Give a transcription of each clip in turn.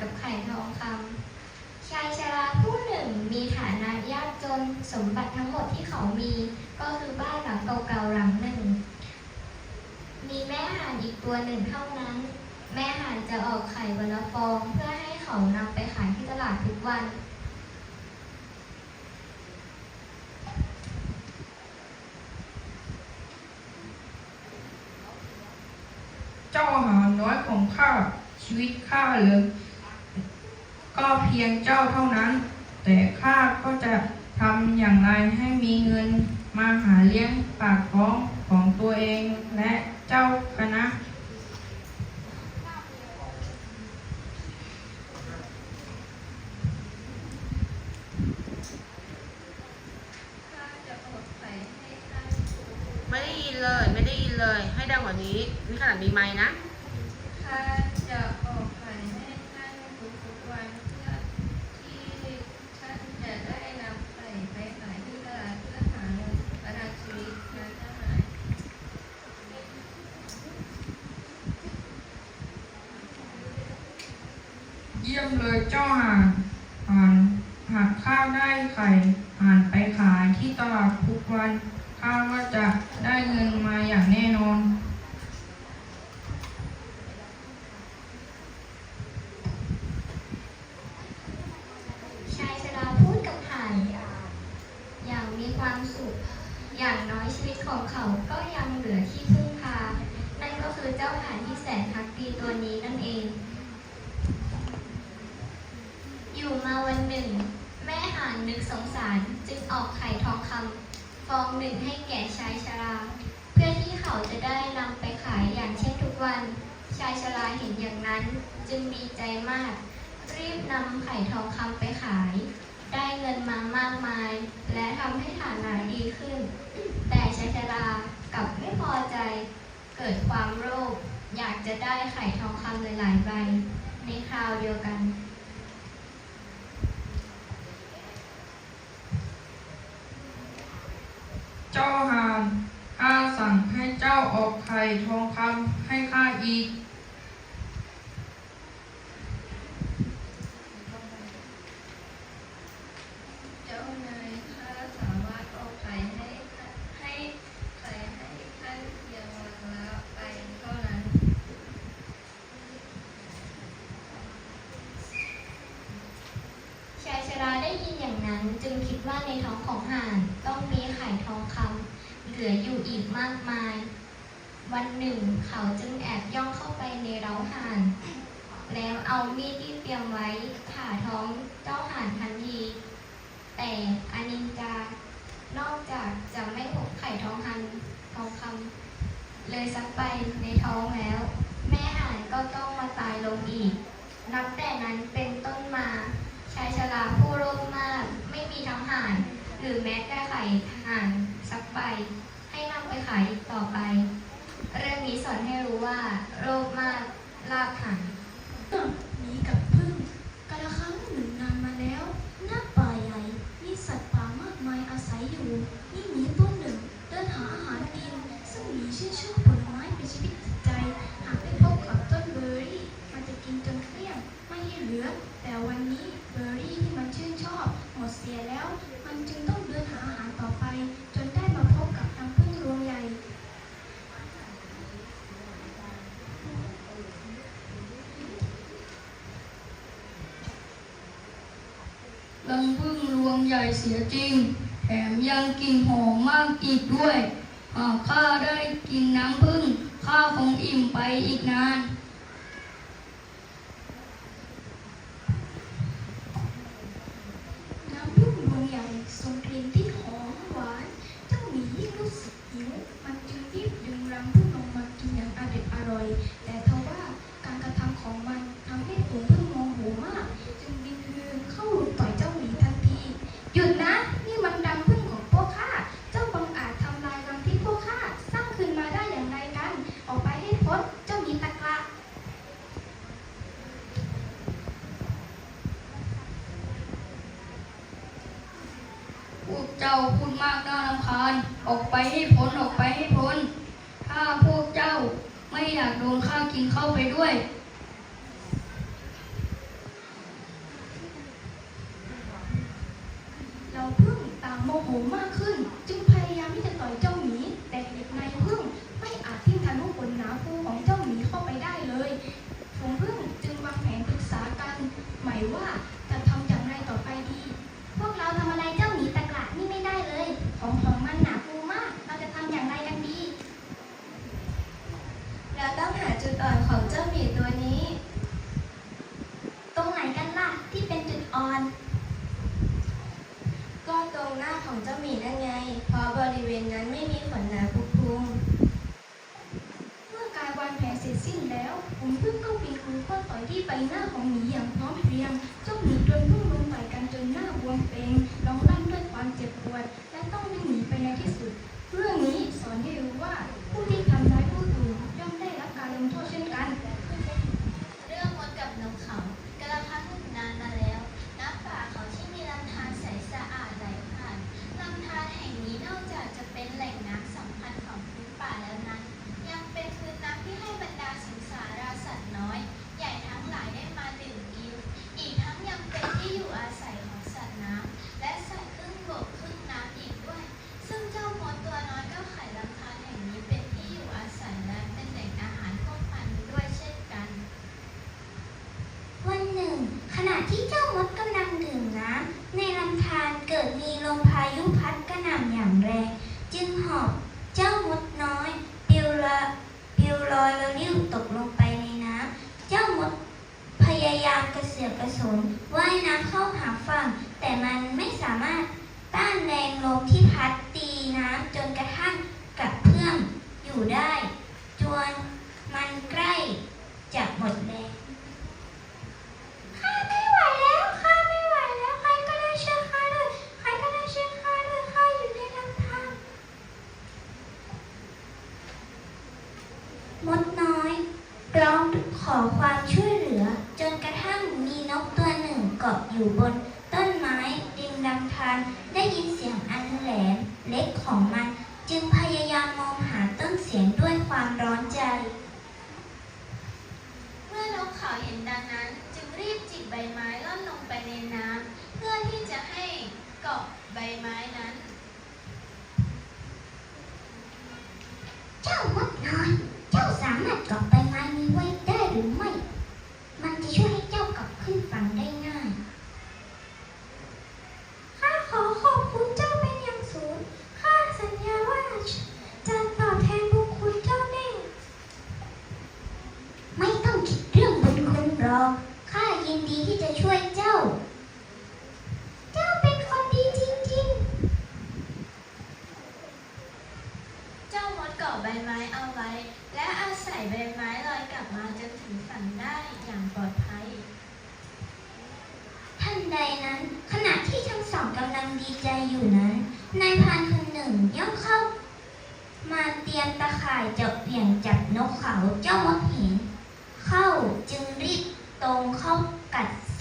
กับไข่ทองคำชายชราผู้หนึ่งมีฐานะยากจนสมบัติทั้งหมดที่เขามี ก็คือบ้านหลังเก่าๆหลังหนึ่ง มีแม่ห่านอีกตัวหนึ่งเท่านั้น แม่ห่านจะออกไข่วันละฟองเพื่อให้เขานำไปขายที่ตลาดทุกวันเจ้าหาน้อยของข้าชีวิตข้าเหลือ เพียงเจ้าเท่านั้น แต่ข้าก็จะทำอย่างไรให้มีเงินมาหาเลี้ยงปากท้องของตัวเองและเจ้าคณะข้าจะไข่ให้ท่านไม่ได้ยินเลย ไม่ได้ยินเลย ให้ดังกว่านี้นี่ขนาดมีไม้นะ ข้าจะออกไข่ให้ท่านทุกๆวันเพื่อที่ท่านจะได้นำไข่ไปขายที่ตลาดเพื่อหาเงินประทังชีวิตและทหาร เยี่ยมเลยเจ้าห่านห่านหากข้าวได้ไข่ห่านไปขายที่ตลาดทุกวัน ข้าว่าจะได้เงินมาอย่างแน่นอน ชายชราพูดกับห่านอย่างมีความสุข อย่างน้อยชีวิตของเขาก็ยังเหลือที่พึ่งพา นั่นก็คือเจ้าห่านที่แสนพักดีตัวนี้นั่นเอง อยู่มาวั นึ่งแม่ห่านนึกสงสารจึงออกไข่ทองคำฟองหนึ่งให้แก่ชายชรา เพื่อที่เขาจะได้นำไปขายอย่างเช่นทุกวัน ชายชราเห็นอย่างนั้นจึงดีใจมาก รีบนำไข่ทองคำไปขาย ได้เงินมามากมาย และทำให้ฐานะดีขึ้น แต่ชายชรากลับไม่พอใจ เกิดความโลภอยากจะได้ไข่ทองคำหลายๆใบในคราวเดียวกัน เจ้าหานข้าสั่งให้เจ้า ออกไข่ทองคำให้ข้าอีก เจ้านายข้าสามารถออกไข่ให้ให้ไข่ให้ท่านเพียงวันละไปเท่านั้น ชายชราได้ยินอย่างนั้นจึงคิดว่าในท้องของห่านต้องมีไข่ทองคำเหลืออยู่อีกมากมาย หนึ่งเขาจึงแอบย่องเข้าไปในเร้าห่าน แล้วเอามีดที่เตรียมไว้ผ่าท้องเจ้าห่านทันที แต่อนินจานอกจากจะไม่พบไข่ทองคำทองคำเลยซักไปในท้องแล้ว แม่ห่านก็ต้องมาตายลงอีก นับแต่นั้นเป็นต้นมาชายชราผู้โลภมากไม่มีทั้งห่านหรือแม้แต่ไข่ห่านสักใบให้นำไปขายอีกต่อไป เรื่องนี้สอนให้รู้ว่า โลภมากลาภหัง เสียจริง แถมยังกินหอมมากอีกด้วย หากข้าได้กินน้ำพึ่งข้าคงอิ่มไปอีกนาน วกเจ้าพูดมากน่ารำคาญ ออกไปให้พ้นออกไปให้พ้น ถ้าพวกเจ้าไม่อยากโดนข้ากินเข้าไปด้วย Thank you. ได้ จวนมันใกล้จะหมด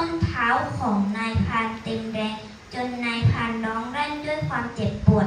ส้นเท้าของนายพานเต็มแรงจนนายพานร้องรั่นด้วยความเจ็บปวด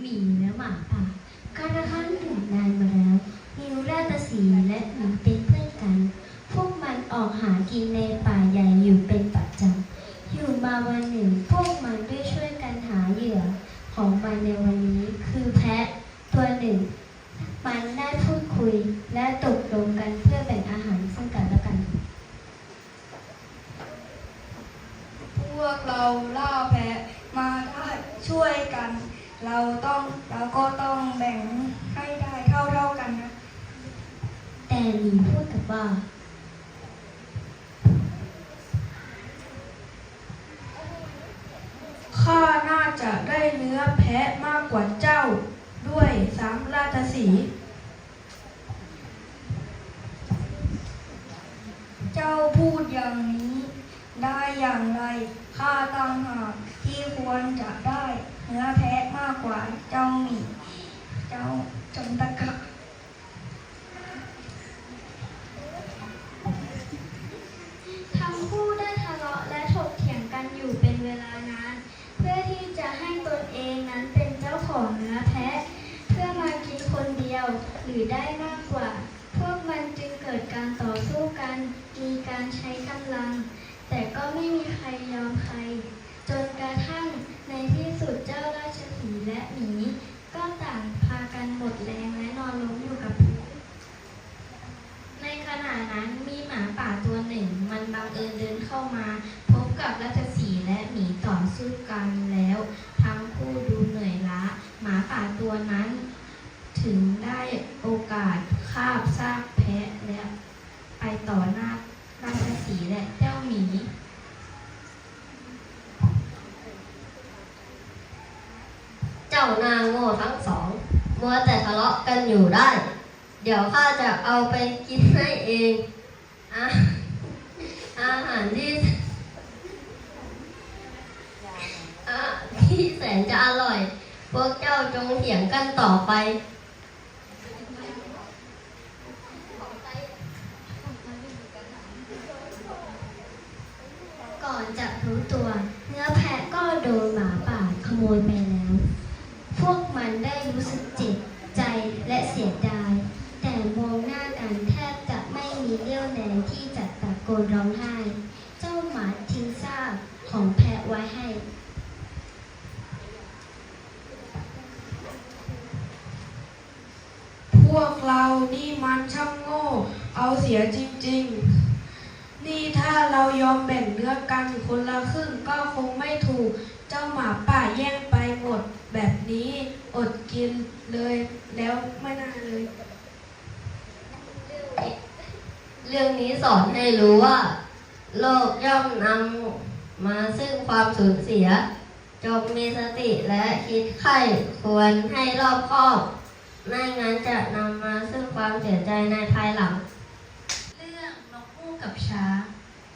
หมีเนื้อหมาค่ะ องเราก็ต้องแบ่งให้ได้เท่าเท่ากันนะ แต่หนีพูดกับว่า ข้าน่าจะได้เนื้อแพะมากกว่าเจ้าด้วยสามราชสี เจ้าพูดอย่างนี้ได้อย่างไร ข้าตั้งหากที่ควรจะได้ เนื้อแพะมากกว่าเจ้าหมีเจ้าจนตะกะทั้งคู่ได้ทะเลาะและถกเถียงกันอยู่เป็นเวลานาน เพื่อที่จะให้ตนเองนั้นเป็นเจ้าของเนื้อแพะ เพื่อมากินคนเดียวหรือได้ เดี๋ยวข้าจะเอาไปกินให้เองอาอาหารที่ที่แสนจะอร่อย พวกเจ้าจงเถียงกันต่อไปก่อนจะรู้ตัว เนื้อแพะก็โดนหมาป่าขโมยไปแล้ว พวกมันได้รู้สึกเจ็บใจและเสียดาย โกนร้องไห้ เจ้าหมาทิ้งซากของแพะไว้ให้ พวกเรานี่มันช่างโง่ เอาเสียจริง ๆ นี่ถ้าเรายอมแบ่งเนื้อกันคนละครึ่งก็คงไม่ถูก เจ้าหมาป่าแย่งไปหมดแบบนี้อดกินเลยแล้วไม่น่าเลย เรื่องนี้สอนให้รู้ว่า โลกย่อมนำมาซึ่งความสูญเสีย จงมีสติและคิดไข้ควรให้รอบคอบ ไม่งั้นจะนำมาซึ่งความเสียใจในภายหลัง เรื่องนกฮูกกับช้าง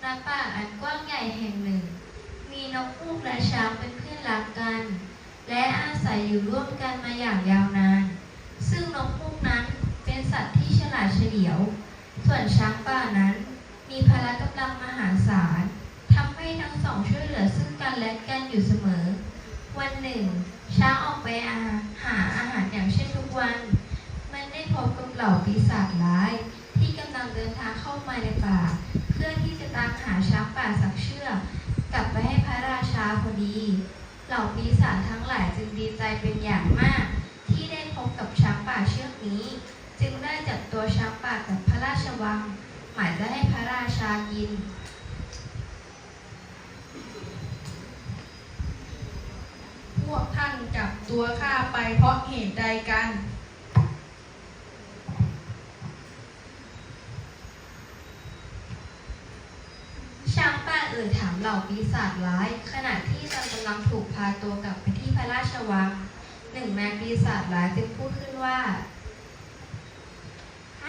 ณป่าอันกว้างใหญ่แห่งหนึ่ง มีนกฮูกและช้างเป็นเพื่อนรักกัน และอาศัยอยู่ร่วมกันมาอย่างยาวนาน ซึ่งนกฮูกนั้นเป็นสัตว์ที่ฉลาดเฉลียว ส่วนช้างป่านั้น มีพละกำลังมหาศาลทำให้ทั้งสองช่วยเหลือซึ่งกันและกันอยู่เสมอ วันหนึ่ง ช้างออกไปอาหาอาหารอย่างเช่นทุกวัน มันได้พบกับเหล่าปีศาจร้าย ที่กำลังเดินทางเข้ามาในป่า เพื่อที่จะตามหาช้างป่าสักเชือกกลับไปให้พระราชาพอดี เหล่าปีศาจทั้งหลายจึงดีใจเป็นอย่างมาก ที่ได้พบกับช้างป่าเชือกนี้ จึงได้จับตัวช้างป่ากับพระราชวัง หมายจะให้พระราชากิน พวกท่านจับตัวข้าไปเพราะเหตุใดกัน ช้างป่าเอ่ยถามเหล่าปีศาจร้าย ขณะที่ตนกำลังถูกพาตัวกลับไปที่พระราชวัง หนึ่งในปีศาจร้ายจึงพูดขึ้นว่า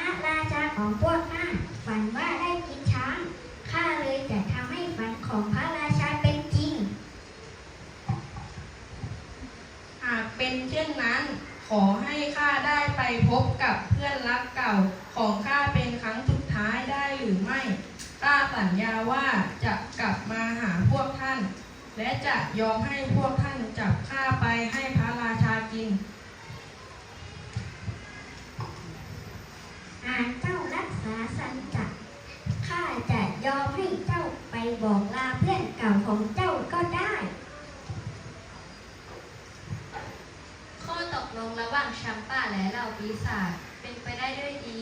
ะราชาของพวกข้าฝันว่าได้กินช้างข้าเลยจะทำให้ฝันของพระราชาเป็นจริง หากเป็นเช่นนั้นขอให้ข้าได้ไปพบกับเพื่อนรักเก่าของข้าเป็นครั้งสุดท้ายได้หรือไม่ข้าสัญญาว่าจะกลับมาหาพวกท่าน และจะยอมให้พวกท่านจับข้าไปให้พระราชากิน หากเจ้ารักษาสัจจะข้าจะยอมให้เจ้าไปบอกลาเพื่อนเก่าของเจ้าก็ได้ ข้อตกลงระหว่างช้างป่าและเหล่าปีศาจเป็นไปได้ด้วยดี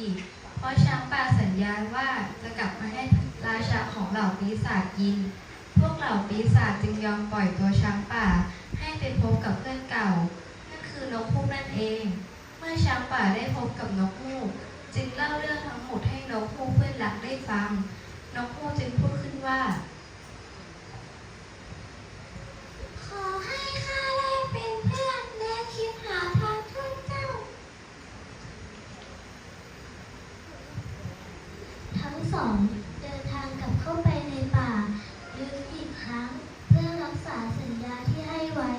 เพราะช้างป่าสัญญาว่าจะกลับมาให้ราชาของเหล่าปีศาจกิน พวกเหล่าปีศาจจึงยอมปล่อยตัวช้างป่า ให้ไปพบกับเพื่อนเก่า นั่นคือนกฮูกนั่นเอง เมื่อช้างป่าได้พบกับนกฮูก จึงเล่าเรื่องทั้งหมดให้นกฮูกเพื่อนรักได้ฟัง นกฮูกจึงพูดขึ้นว่า ขอให้ข้าได้เป็นเพื่อนและคิดหาทางช่วยเจ้า ทั้งสองเดินทางกลับเข้าไปในป่าลึกอีกครั้ง เพื่อรักษาสัญญาที่ให้ไว้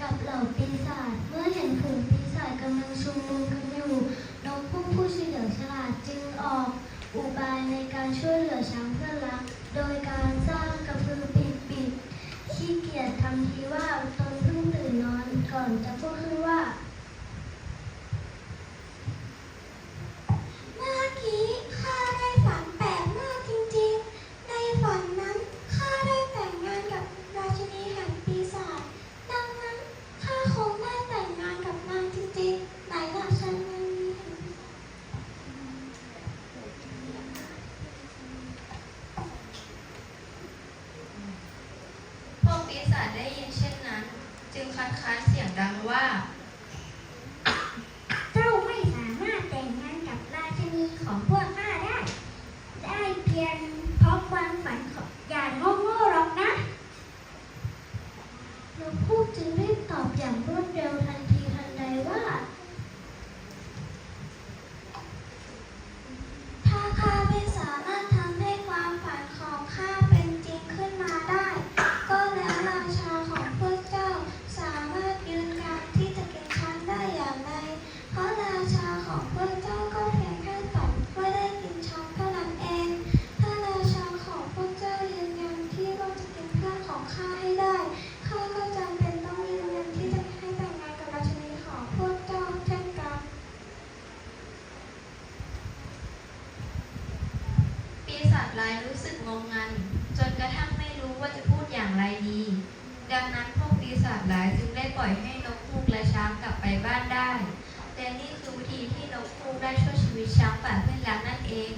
กับเหล่าปีศาจเมื่อเห็นฝูงปีศาจกำลังชุมนุมกัน ผู้เฉลียวฉลาดจึงออกอุบายในการช่วยเหลือช้างเพื่อนรัก โดยการสร้างกระพือปีกบิดขี้เกียจทำทีว่าตนเพิ่งตื่นนอนก่อนจะพูดขึ้น ปล่อยให้นกฮูกและช้างกลับไปบ้านได้ และนี่คือวิธีที่นกฮูกได้ช่วยชีวิตช้างป่าเพื่อนรักนั่นเอง